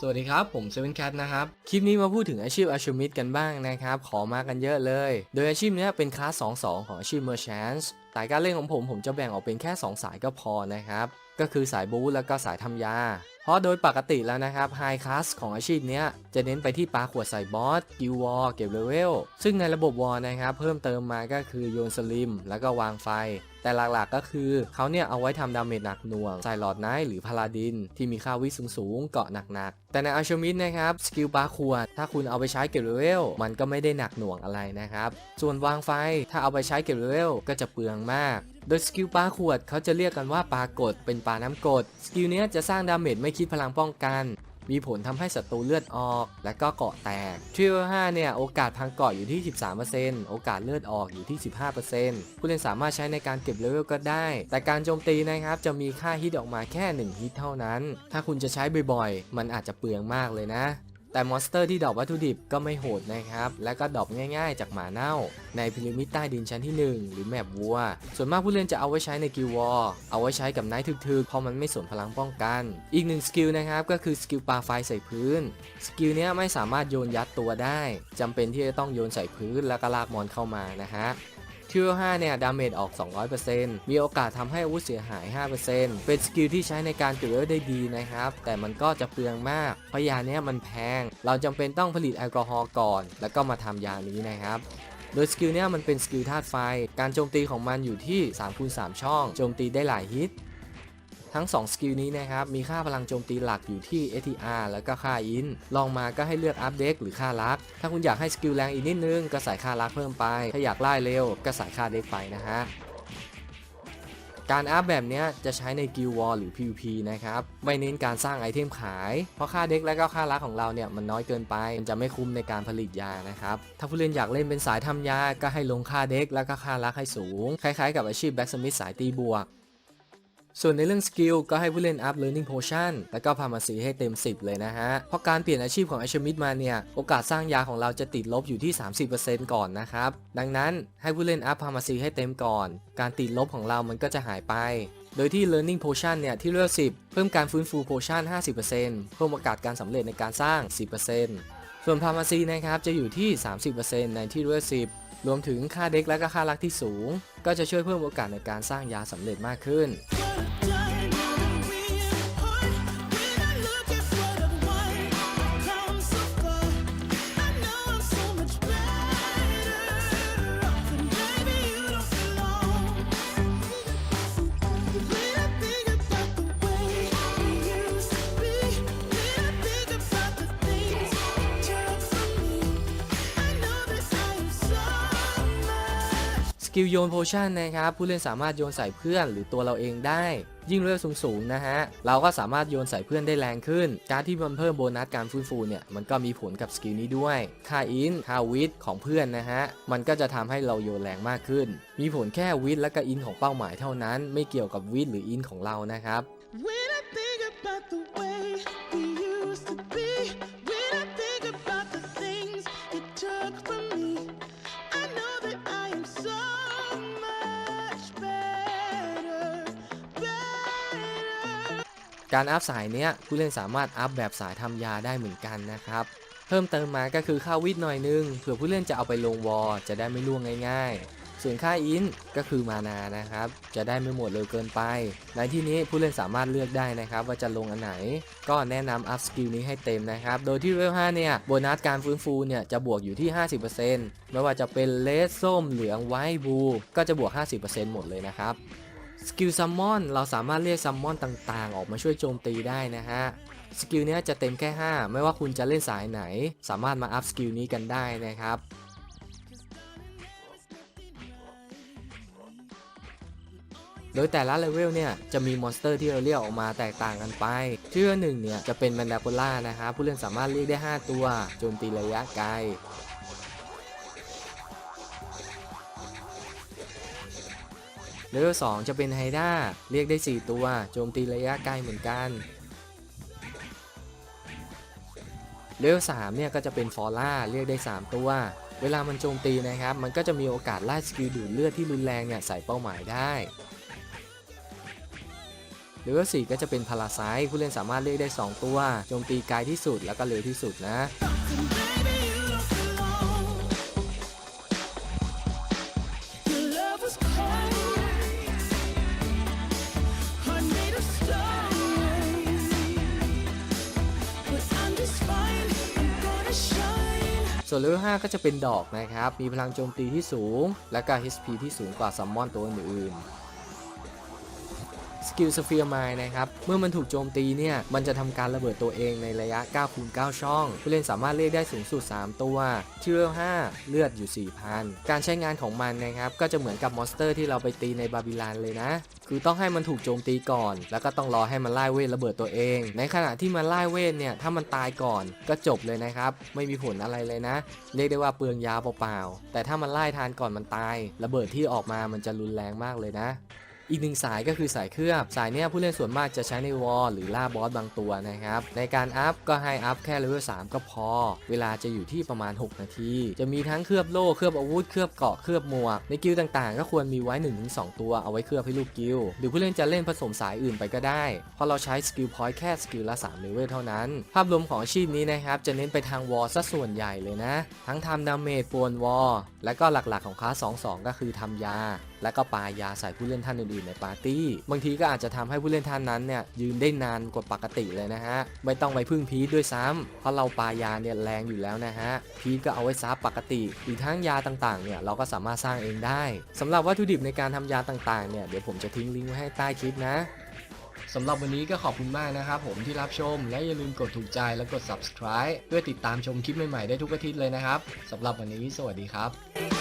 สวัสดีครับ ผมเซเว่นแคทนะครับ คลิปนี้มาพูดถึงอาชีพอาชูมิดกันบ้างนะครับ ขอมากันเยอะเลย โดยอาชีพนี้เป็นคลาส 2-2 ของอาชีพ Merchants สายการเล่นของผมผมจะแบ่งออกเป็นแค่ 2 สายก็พอนะครับ ก็คือสายบู๊แล้วก็สายทำยา เพราะโดยปกติแล้วนะครับไฮคลาสของอาชีพเนี้ยจะเน้นไปที่ปลาขวดใส่บอสกิววอลเก็บเลเวล ซึ่งในระบบวอลนะครับเพิ่มเติมมาก็คือโยนสลิม แล้วก็วางไฟ แต่หลักๆก็คือเขาเนี่ยเอาไว้ทำดาเมจหนักหน่วง ใส่หลอดไนท์หรือพาลาดิน ที่มีค่าวิสูงสูงๆเกาะหนักๆ แต่ในอาชมิดนะครับสกิลปาขวดถ้าคุณเอาไปใช้เก็บเลเวลมันก็ไม่ได้หนักหน่วงอะไรนะครับ ส่วนวางไฟถ้าเอาไปใช้เก็บเลเวลก็จะเปลืองมาก โดยสกิลปลาขวดเขาจะเรียกกันว่าปลากดเป็นปลาน้ำกรดสกิลนี้จะสร้างดาเมจไม่คิดพลังป้องกัน มีผลทำให้ศัตรูเลือดออก และก็เกาะแตกทริว5เนี่ยโอกาสพังเกาะอยู่ที่ 13%โอกาสเลือดออกอยู่ที่ 15%ผู้เล่นสามารถใช้ในการเก็บเลเวลก็ได้ แต่การโจมตีนะครับจะมีค่าฮิตออกมาแค่ 1 ฮิตเท่านั้น ถ้าคุณจะใช้บ่อยๆ มันอาจจะเปลืองมากเลยนะ แต่มอนสเตอร์ที่ดรอปวัตถุดิบก็ไม่โหดนะครับ และก็ดรอปง่ายๆจากหมาเน่า ในพีระมิดใต้ดินชั้นที่ 1 หรือแมปวัว ส่วนมากผู้เล่นจะเอาไว้ใช้ในกิลวอร์เอาไว้ใช้กับไนท์ทึกๆเพราะมันไม่สนพลังป้องกัน อีกหนึ่งสกิลนะครับก็คือสกิลปาไฟใส่พื้น สกิลเนี้ยไม่สามารถโยนยัดตัวได้จำเป็นที่จะต้องโยนใส่พื้นแล้วก็ลากมอนเข้ามานะฮะ ทิว5เนี่ย ดาเมจออก 200%มีโอกาสทำให้อาวุธเสียหาย 5%เป็นสกิลที่ใช้ในการจุดเลเวลได้ดีนะครับ แต่มันก็จะเปลืองมาก เพราะยาเนี้ยมันแพง เราจำเป็นต้องผลิตแอลกอฮอล์ก่อน แล้วก็มาทำยานี้นะครับโดยสกิลเนี้ยมันเป็นสกิลธาตุไฟ การโจมตีของมันอยู่ที่3คูณ3ช่อง โจมตีได้หลายฮิต ทั้ง 2 สกิลนี้นะครับ มีค่าพลังโจมตีหลักอยู่ที่ ATR แล้วก็ค่าอิน ลองมาก็ให้เลือกอัพเด็กหรือค่ารัก ถ้าคุณอยากให้สกิลแรงอีกนิดนึง ก็ใส่ค่ารักเพิ่มไป ถ้าอยากไล่เร็ว ก็ใส่ค่าเด็กไปนะฮะการอัพแบบนี้จะใช้ในกิลวอลหรือ PVP นะครับ ไม่เน้นการสร้างไอเทมขาย เพราะค่าเด็กและก็ค่ารักของเราเนี่ยมันน้อยเกินไป มันจะไม่คุ้มในการผลิตยานะครับ ถ้าผู้เล่นอยากเล่นเป็นสายทำยา ก็ให้ลงค่าเด็กและก็ค่ารักให้สูง คล้ายๆกับอาชีพแบ็กสมิธสายตีบวก ส่วนในเรื่องสกิลก็ให้ผู้เล่นอัพ Learning Potion แล้วก็พามาสีให้เต็ม 10 เลยนะฮะ เพราะการเปลี่ยนอาชีพของ a อชมิดมาเนี่ย โอกาสสร้างยาของเราจะติดลบอยู่ที่ 30%ก่อนนะครับ ดังนั้นให้ผู้เล่นอัพพามาสีให้เต็มก่อน การติดลบของเรามันก็จะหายไป โดยที่ Learning Potion เนี่ยที่เลือก10 เพิ่มการฟื้นฟู Potion 50%เพิ่มโอกาสการสำเร็จในการสร้าง 10%ส่วนพามาซีนะครับจะอยู่ที่ 30%ในที่เลือก10 รวมถึงค่าเด็กและก็ค่ารักที่สูง ก็จะช่วยเพิ่มโอกาสในการสร้างยาสำเร็จมากขึ้น กิลโยนโพชั่นนะครับผู้เล่นสามารถโยนใส่เพื่อนหรือตัวเราเองได้ ยิ่งเลือดสูงๆนะฮะเราก็สามารถโยนใส่เพื่อนได้แรงขึ้น การที่มันเพิ่มโบนัสการฟื้นฟูเนี่ยมันก็มีผลกับสกิลนี้ด้วยค่าอินค่าวิทของเพื่อนนะฮะมันก็จะทำให้เราโยนแรงมากขึ้น มีผลแค่วิทและก็อินของเป้าหมายเท่านั้น ไม่เกี่ยวกับวิทหรืออินของเรานะครับ การอัพสายเนี้ยผู้เล่นสามารถอัพแบบสายทำยาได้เหมือนกันนะครับ เพิ่มเติมมาก็คือค่าวิทย์หน่อยนึงเผื่อผู้เล่นจะเอาไปลงวอลจะได้ไม่ล่วงง่าย ๆ ส่วนค่าอินก็คือมานานะครับ จะได้ไม่หมดเร็วเกินไป ในที่นี้ผู้เล่นสามารถเลือกได้นะครับ ว่าจะลงอันไหน ก็แนะนำอัพสกิลนี้ให้เต็มนะครับ โดยที่เวล5เนี่ยโบนัสการฟื้นฟูเนี่ยจะบวกอยู่ที่ 50%ไม่ว่าจะเป็นเลสส้มเหลืองไวท์บูก็จะบวก 50%หมดเลยนะครับ สกิลซัมมอนเราสามารถเรียกซัมมอนต่างๆ ออกมาช่วยโจมตีได้นะฮะสกิลนี้จะเต็มแค่ 5 ไม่ว่าคุณจะเล่นสายไหน สามารถมาอัพสกิลนี้กันได้นะครับโดยแต่ละเลเวลเนี่ยจะมีมอนสเตอร์ที่เราเรียกออกมาแตกต่างกันไปเลเวลหนึ่งเนี่ยจะเป็นแมนดาโ o ล่านะครับผู้เล่นสามารถเรียกได้ 5 ตัวโจมตีระยะไกล เลเวล2จะเป็นไฮด้าเรียกได้ 4 ตัว โจมตีระยะไกลเหมือนกันเลเวล3เนี่ยก็จะเป็นฟอร่าเรียกได้ 3 ตัว เวลามันโจมตีนะครับ มันก็จะมีโอกาสไล่สกิลดูดเลือดที่รุนแรงเนี่ยใส่เป้าหมายได้เลเวล4ก็จะเป็นพาราไซผู้เล่นสามารถเรียกได้ 2 ตัว โจมตีไกลที่สุดแล้วก็เร็วที่สุดนะ ส่วนเลเวล5ก็จะเป็นดอกนะครับ มีพลังโจมตีที่สูง และการ HP ที่สูงกว่าซัมมอนตัวอื่น สกิลสเฟียร์ไมนะครับ เมื่อมันถูกโจมตีเนี่ย มันจะทำการระเบิดตัวเองในระยะ9คูณ9ช่อง ผู้เล่นสามารถเรียกได้สูงสุด 3 ตัว ที่เลเวล5เลือดอยู่ 4,000 การใช้งานของมันนะครับ ก็จะเหมือนกับมอนสเตอร์ที่เราไปตีในบาบิลานเลยนะ คือต้องให้มันถูกโจมตีก่อน แล้วก็ต้องรอให้มันไล่เวทระเบิดตัวเอง ในขณะที่มันไล่เวทเนี่ย ถ้ามันตายก่อนก็จบเลยนะครับ ไม่มีผลอะไรเลยนะ เรียกได้ว่าเปลืองยาเปล่าๆ แต่ถ้ามันไล่ทานก่อนมันตาย ระเบิดที่ออกมามันจะรุนแรงมากเลยนะ อีกหนึ่งสายก็คือสายเคลือบ สายเนี้ยผู้เล่นส่วนมากจะใช้ในวอลหรือล่าบอสบางตัวนะครับ ในการอัพก็ให้อัพแค่เลเวล3ก็พอ เวลาจะอยู่ที่ประมาณ 6 นาที จะมีทั้งเคลือบโล่เคลือบอาวุธเคลือบเกาะเคลือบหมวก ในกิลต่างๆ ก็ควรมีไว้ 1-2 ตัวเอาไว้เคลือบให้ลูกกิลหรือผู้เล่นจะเล่นผสมสายอื่นไปก็ได้เพราะเราใช้สกิลพอยต์แค่สกิลละ3เลเวลเท่านั้น ภาพรวมของอาชีพนี้นะครับจะเน้นไปทางวอลซะส่วนใหญ่เลยนะ ทั้งทำดาเมจปวนวอลและก็หลักๆของคลาส2-2 ก็คือทำยา และก็ปายาใส่ผู้เล่นท่านอื่นๆในปาร์ตี้ บางทีก็อาจจะทำให้ผู้เล่นท่านนั้นเนี่ยยืนได้นานกว่าปกติเลยนะฮะ ไม่ต้องไปพึ่งพีทด้วยซ้ำเพราะเราปายาเนี่ยแรงอยู่แล้วนะฮะ พีทก็เอาไว้ซับปกติ อีกทั้งยาต่างๆเนี่ยเราก็สามารถสร้างเองได้สำหรับวัตถุดิบในการทำยาต่างๆเนี่ยเดี๋ยวผมจะทิ้งลิงก์ไว้ให้ใต้คลิปนะสำหรับวันนี้ก็ขอบคุณมากนะครับผมที่รับชม และอย่าลืมกดถูกใจและกด subscribe เพื่อติดตามชมคลิปใหม่ๆได้ทุกอาทิตย์เลยนะครับสำหรับวันนี้สวัสดีครับ